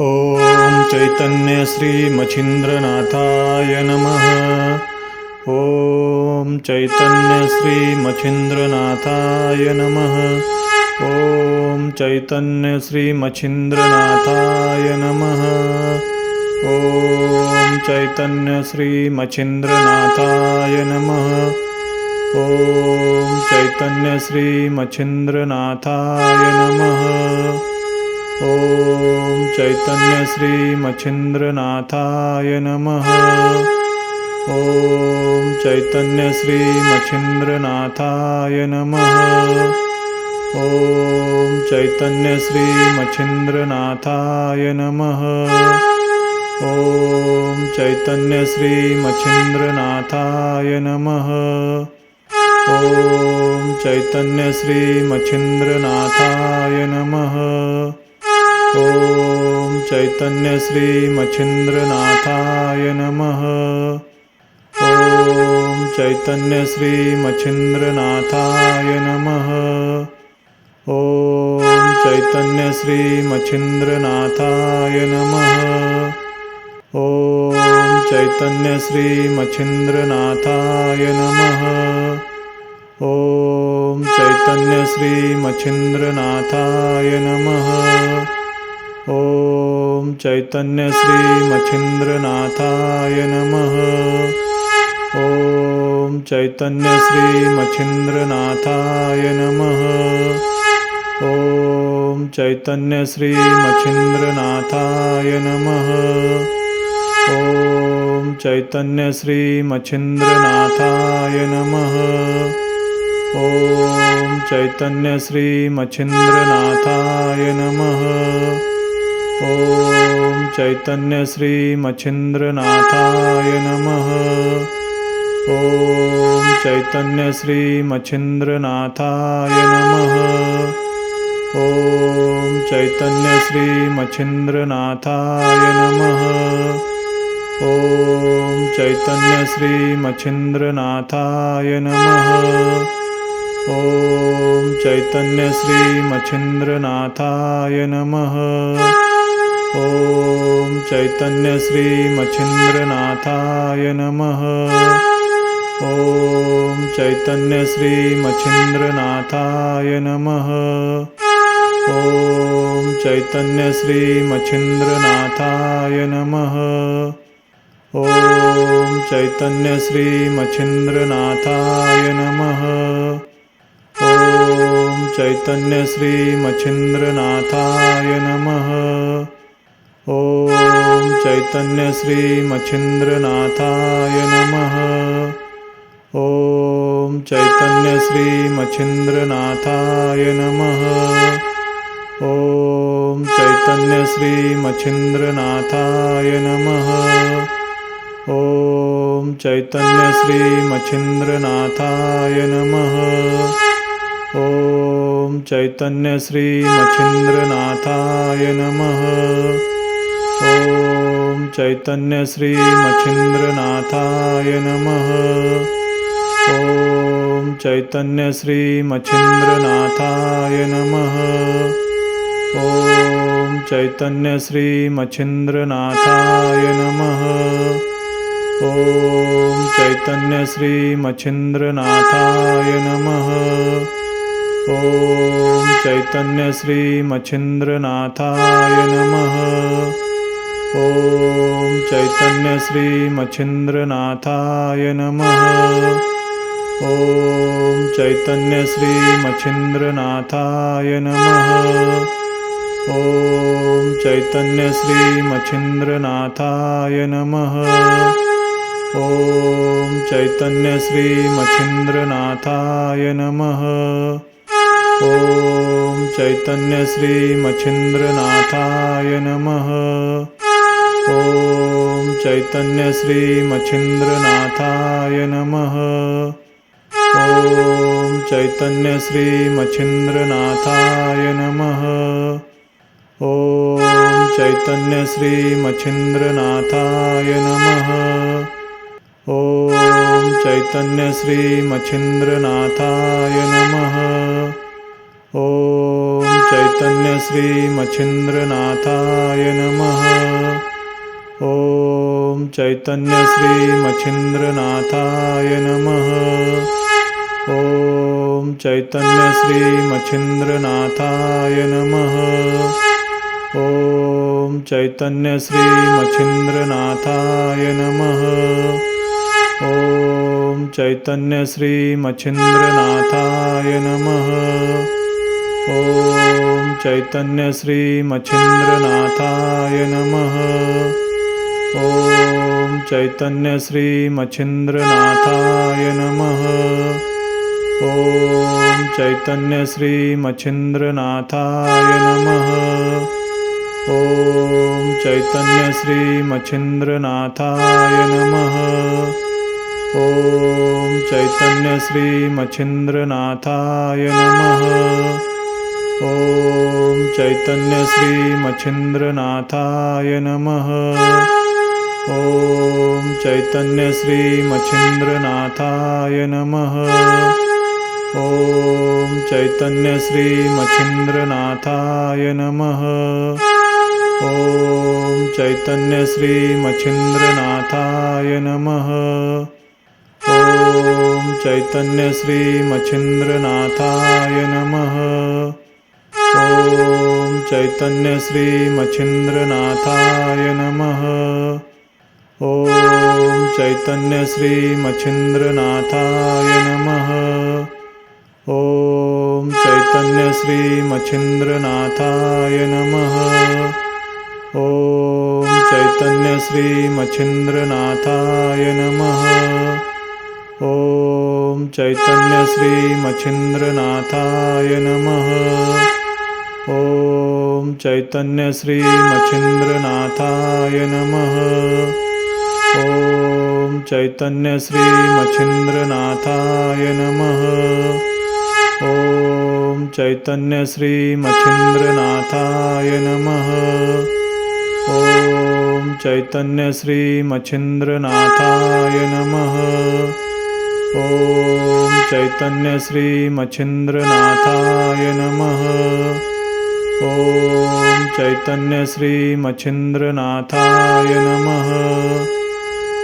ॐ चैतन्यश्रीमच्छिन्द्रनाथाय नमः। ॐ चैतन्यश्रीमच्छिन्द्रनाथाय नमः। ॐ चैतन्यश्रीमच्छिन्द्रनाथाय नमः। ॐ चैतन्यश्रीमच्छिन्द्रनाथाय नमः। ॐ चैतन्यश्रीमच्छिन्द्रनाथाय नमः ॐ चैतन्यश्रीमच्छिन्द्रनाथाय नमः। ॐ चैतन्यश्रीमच्छिन्द्रनाथाय नमः। ॐ चैतन्यश्रीमच्छिन्द्रनाथाय नमः। ॐ चैतन्यश्रीमच्छिन्द्रनाथाय नमः। ॐ चैतन्यश्रीमच्छिन्द्रनाथाय नमः ॐ चैतन्यश्रीमच्छिन्द्रनाथाय नमः। ॐ चैतन्यश्रीमच्छिन्द्रनाथाय नमः। ॐ चैतन्यश्रीमच्छिन्द्रनाथाय नमः। ॐ चैतन्यश्रीमच्छिन्द्रनाथाय नमः। ॐ चैतन्यश्रीमच्छिन्द्रनाथाय नमः ॐ चैतन्यश्रीमच्छिन्द्रनाथाय नमः। ॐ चैतन्यश्रीमच्छिन्द्रनाथाय नमः। ॐ चैतन्यश्रीमच्छिन्द्रनाथाय नमः। ॐ चैतन्यश्रीमच्छिन्द्रनाथाय नमः। ॐ चैतन्यश्रीमच्छिन्द्रनाथाय नमः ॐ चैतन्यश्रीमच्छिन्द्रनाथाय नमः। ॐ चैतन्यश्रीमच्छिन्द्रनाथाय नमः। ॐ चैतन्यश्रीमच्छिन्द्रनाथाय नमः। ॐ चैतन्यश्रीमच्छिन्द्रनाथाय नमः। ॐ चैतन्यश्रीमच्छिन्द्रनाथाय नमः ॐ चैतन्यश्रीमच्छिन्द्रनाथाय नमः। ॐ चैतन्यश्रीमच्छिन्द्रनाथाय नमः। ॐ चैतन्यश्रीमच्छिन्द्रनाथाय नमः। ॐ चैतन्यश्रीमच्छिन्द्रनाथाय नमः। ॐ चैतन्यश्रीमच्छिन्द्रनाथाय नमः ॐ चैतन्यश्रीमच्छिन्द्रनाथाय नमः। ॐ चैतन्यश्रीमच्छिन्द्रनाथाय नमः। ॐ चैतन्यश्रीमच्छिन्द्रनाथाय नमः। ॐ चैतन्यश्रीमच्छिन्द्रनाथाय नमः। ॐ चैतन्यश्रीमच्छिन्द्रनाथाय नमः ॐ चैतन्यश्रीमच्छिन्द्रनाथाय नमः। ॐ चैतन्यश्रीमच्छिन्द्रनाथाय नमः। ॐ चैतन्यश्रीमच्छिन्द्रनाथाय नमः। ॐ चैतन्यश्रीमच्छिन्द्रनाथाय नमः। ॐ चैतन्यश्रीमच्छिन्द्रनाथाय नमः ॐ चैतन्यश्रीमच्छिन्द्रनाथाय नमः। ॐ चैतन्यश्रीमच्छिन्द्रनाथाय नमः। ॐ चैतन्यश्रीमच्छिन्द्रनाथाय नमः। ॐ चैतन्यश्रीमच्छिन्द्रनाथाय नमः। ॐ चैतन्यश्रीमच्छिन्द्रनाथाय नमः ॐ चैतन्यश्रीमच्छिन्द्रनाथाय नमः। ॐ चैतन्यश्रीमच्छिन्द्रनाथाय नमः। ॐ चैतन्यश्रीमच्छिन्द्रनाथाय नमः। ॐ चैतन्यश्रीमच्छिन्द्रनाथाय नमः। ॐ चैतन्यश्रीमच्छिन्द्रनाथाय नमः चैतन्यश्रीमच्छिन्द्रनाथाय नमः। ॐ चैतन्यश्रीमच्छिन्द्रनाथाय नमः। ॐ चैतन्यश्रीमच्छिन्द्रनाथाय नमः। ॐ चैतन्यश्रीमच्छिन्द्रनाथाय नमः। ॐ चैतन्यश्रीमच्छिन्द्रनाथाय नमः ॐ चैतन्यश्रीमच्छिन्द्रनाथाय नमः। ॐ चैतन्यश्रीमच्छिन्द्रनाथाय नमः। ॐ चैतन्यश्रीमच्छिन्द्रनाथाय नमः। ॐ चैतन्यश्रीमच्छिन्द्रनाथाय नमः। ॐ चैतन्यश्रीमच्छिन्द्रनाथाय नमः ॐ चैतन्यश्रीमच्छिन्द्रनाथाय नमः। ॐ चैतन्यश्रीमच्छिन्द्रनाथाय नमः। ॐ चैतन्यश्रीमच्छिन्द्रनाथाय नमः। ॐ चैतन्यश्रीमच्छिन्द्रनाथाय नमः। ॐ चैतन्यश्रीमच्छिन्द्रनाथाय नमः ॐ चैतन्यश्रीमच्छिन्द्रनाथाय नमः। ॐ चैतन्यश्रीमच्छिन्द्रनाथाय नमः। ॐ चैतन्यश्रीमच्छिन्द्रनाथाय नमः। ॐ चैतन्यश्रीमच्छिन्द्रनाथाय नमः। ॐ चैतन्यश्रीमच्छिन्द्रनाथाय नमः ॐ चैतन्यश्रीमच्छिन्द्रनाथाय नमः। ॐ चैतन्यश्रीमच्छिन्द्रनाथाय नमः। ॐ चैतन्यश्रीमच्छिन्द्रनाथाय नमः। ॐ चैतन्यश्रीमच्छिन्द्रनाथाय नमः। ॐ चैतन्यश्रीमच्छिन्द्रनाथाय नमः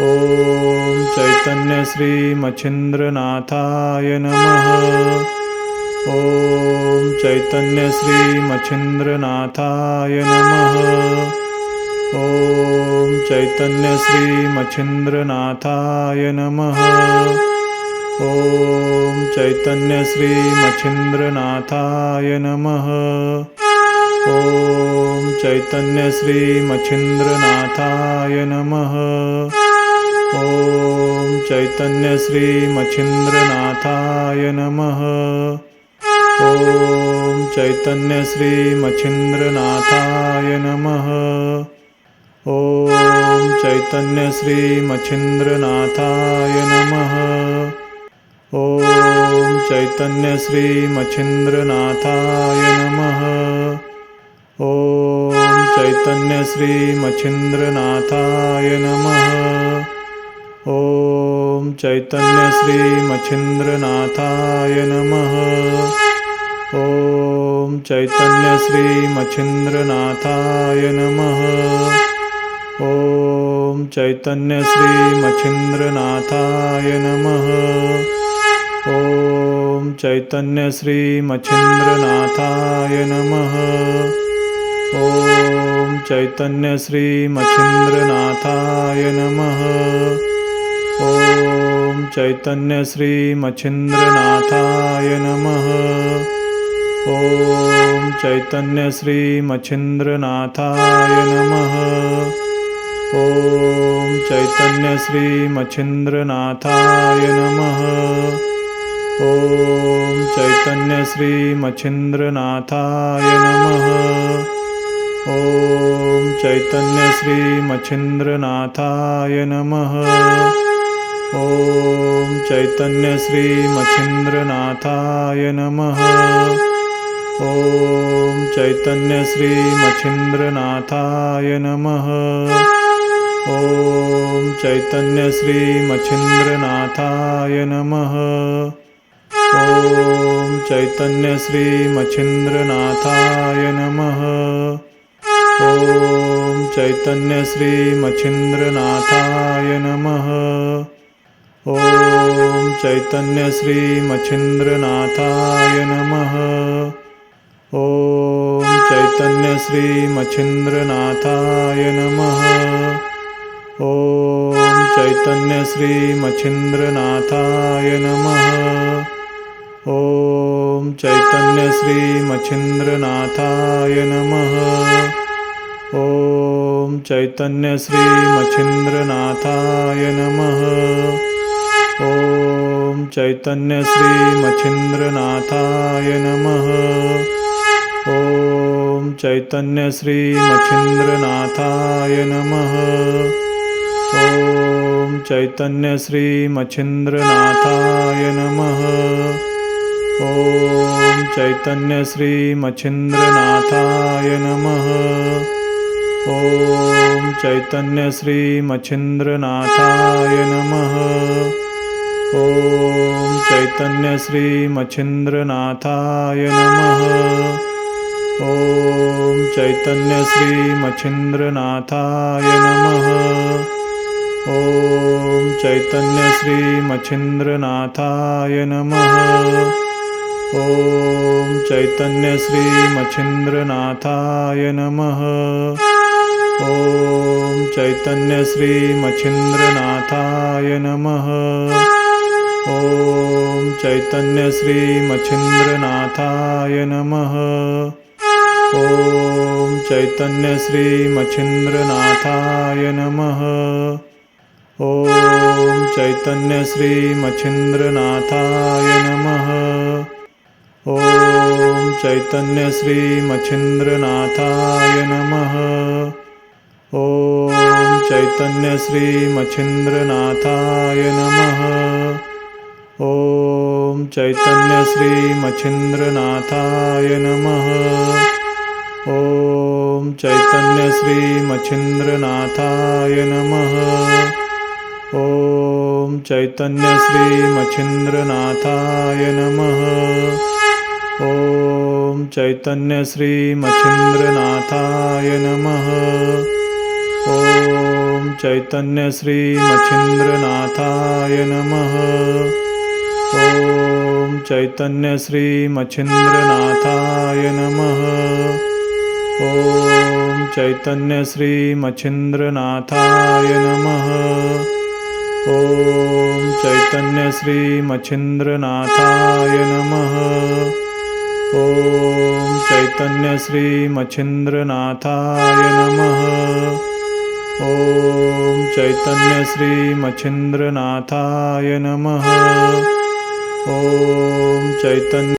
ॐ चैतन्यश्रीमच्छिन्द्रनाथाय नमः। ॐ चैतन्यश्रीमच्छिन्द्रनाथाय नमः। ॐ चैतन्यश्रीमच्छिन्द्रनाथाय नमः। ॐ चैतन्यश्रीमच्छिन्द्रनाथाय नमः। ॐ चैतन्यश्रीमच्छिन्द्रनाथाय नमः ॐ चैतन्यश्रीमच्छिन्द्रनाथाय नमः। ॐ चैतन्यश्रीमच्छिन्द्रनाथाय नमः। ॐ चैतन्यश्रीमच्छिन्द्रनाथाय नमः। ॐ चैतन्यश्रीमच्छिन्द्रनाथाय नमः। ॐ चैतन्यश्रीमच्छिन्द्रनाथाय नमः ॐ चैतन्यश्रीमच्छिन्द्रनाथाय नमः। ॐ चैतन्यश्रीमच्छिन्द्रनाथाय नमः। ॐ चैतन्यश्रीमच्छिन्द्रनाथाय नमः। ॐ चैतन्यश्रीमच्छिन्द्रनाथाय नमः। ॐ चैतन्यश्रीमच्छिन्द्रनाथाय नमः ॐ चैतन्यश्रीमच्छिन्द्रनाथाय नमः। ॐ चैतन्यश्रीमच्छिन्द्रनाथाय नमः। ॐ चैतन्यश्रीमच्छिन्द्रनाथाय नमः। ॐ चैतन्यश्रीमच्छिन्द्रनाथाय नमः। ॐ चैतन्यश्रीमच्छिन्द्रनाथाय नमः ॐ चैतन्यश्रीमच्छिन्द्रनाथाय नमः। ॐ चैतन्यश्रीमच्छिन्द्रनाथाय नमः। ॐ चैतन्यश्रीमच्छिन्द्रनाथाय नमः। ॐ चैतन्यश्रीमच्छिन्द्रनाथाय नमः। ॐ चैतन्य श्री मच्छिन्द्रनाथाय नमः ॐ चैतन्यश्रीमच्छिन्द्रनाथाय नमः। ॐ चैतन्यश्रीमच्छिन्द्रनाथाय नमः। ॐ चैतन्यश्रीमच्छिन्द्रनाथाय नमः। ॐ चैतन्यश्रीमच्छिन्द्रनाथाय नमः। ॐ चैतन्यश्रीमच्छिन्द्रनाथाय नमः। ॐ चैतन्यश्री मिन्द्रनाथाय नमः। ॐ चैतन्यश्रीमच्छिन्द्रनाथाय नमः। ॐ चैतन्यश्रीमच्छिन्द्रनाथाय नमः। ॐ चैतन्यश्रीमच्छिन्द्रनाथाय नमः। ॐ चैतन्यश्रीमच्छिन्द्रनाथाय नमः। ॐ चैतन्यश्रीमच्छिन्द्रनाथाय नमः। ॐ चैतन्यश्रीमच्छिन्द्रनाथाय नमः। ॐ चैतन्यश्रीमच्छिन्द्रनाथाय नमः। ॐ चैतन्यश्रीमच्छिन्द्रनाथाय नमः। ॐ चैतन्यश्रीमच्छिन्द्रनाथाय नमः। ॐ चैतन्यश्रीमच्छिन्द्रनाथाय नमः। ॐ चैतन्यश्रीमच्छिन्द्रनाथाय नमः। ॐ चैतन्यश्रीमच्छिन्द्रनाथाय नमः। ॐ चैतन्यश्रीमच्छिन्द्रनाथाय नमः। ॐ चैतन्यश्रीमच्छिन्द्रनाथाय नमः। ॐ चैतन्यश्रीमच्छिन्द्रनाथाय नमः। ॐ चैतन्यश्रीमच्छिन्द्रनाथाय नमः। ॐ चैतन्यश्रीमच्छिन्द्रनाथाय नमः। ॐ चैतन्यश्रीमच्छिन्द्रनाथाय नमः। ॐ चैतन्यश्रीमच्छिन्द्रनाथाय नमः। ॐ चैतन्यश्रीमच्छिन्द्रनाथाय नमः। ॐ चैतन्यश्रीमच्छिन्द्रनाथाय नमः। ॐ चैतन्यश्रीमच्छिन्द्रनाथाय नमः। ॐ चैतन्यश्रीमच्छिन्द्रनाथाय नमः। ॐ चैतन्यश्रीमच्छिन्द्रनाथाय नमः। ॐ चैतन्य